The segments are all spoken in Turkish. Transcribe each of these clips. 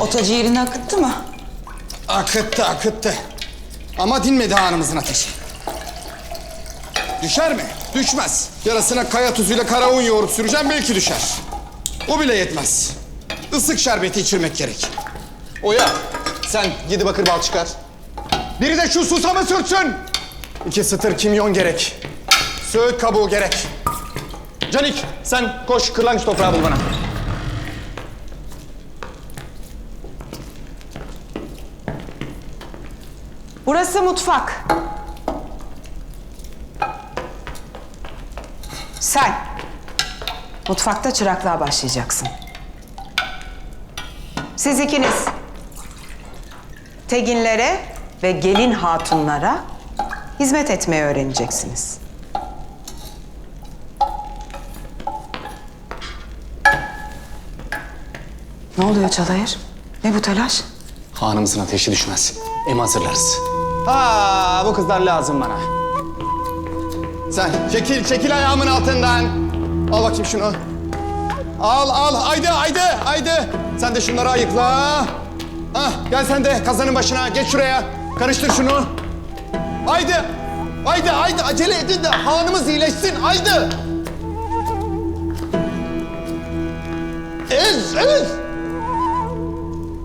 Ota ciğerini akıttı mı? Akıttı akıttı. Ama dinmedi hanımızın ateşi. Düşer mi? Düşmez. Yarasına kaya tuzuyla kara un yoğurup süreceğim belki düşer. O bile yetmez. Isık şerbeti içirmek gerek. Oya sen yedi bakır bal çıkar. Biri de şu susamı sürtsün. İki sıtır kimyon gerek. Söğüt kabuğu gerek. Canik sen koş kırlangıç toprağı bul bana. Burası mutfak. Sen mutfakta çıraklığa başlayacaksın. Siz ikiniz teginlere ve gelin hatunlara hizmet etmeyi öğreneceksiniz. Ne oluyor Çalayır? Ne bu telaş? Hanımızın ateşi düşmez. Em hazırlarız. Ha bu kızlar lazım bana. Sen çekil, çekil ayağımın altından. Al bakayım şunu. Al, al. Haydi, haydi, haydi. Sen de şunları ayıkla. Ah, gel sen de kazanın başına. Geç şuraya. Karıştır şunu. Haydi. Haydi, haydi. Acele edin de hanımız iyileşsin. Haydi. Ez, ez.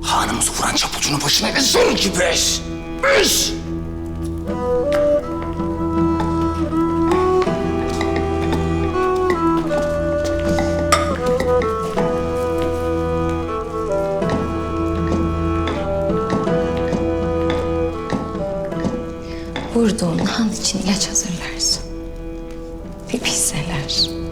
Hanımızı vuran çapucunun başına ezer gibi eş. Eş! Vurduğun kan için ilaç hazırlarsın. Ve pizzeler.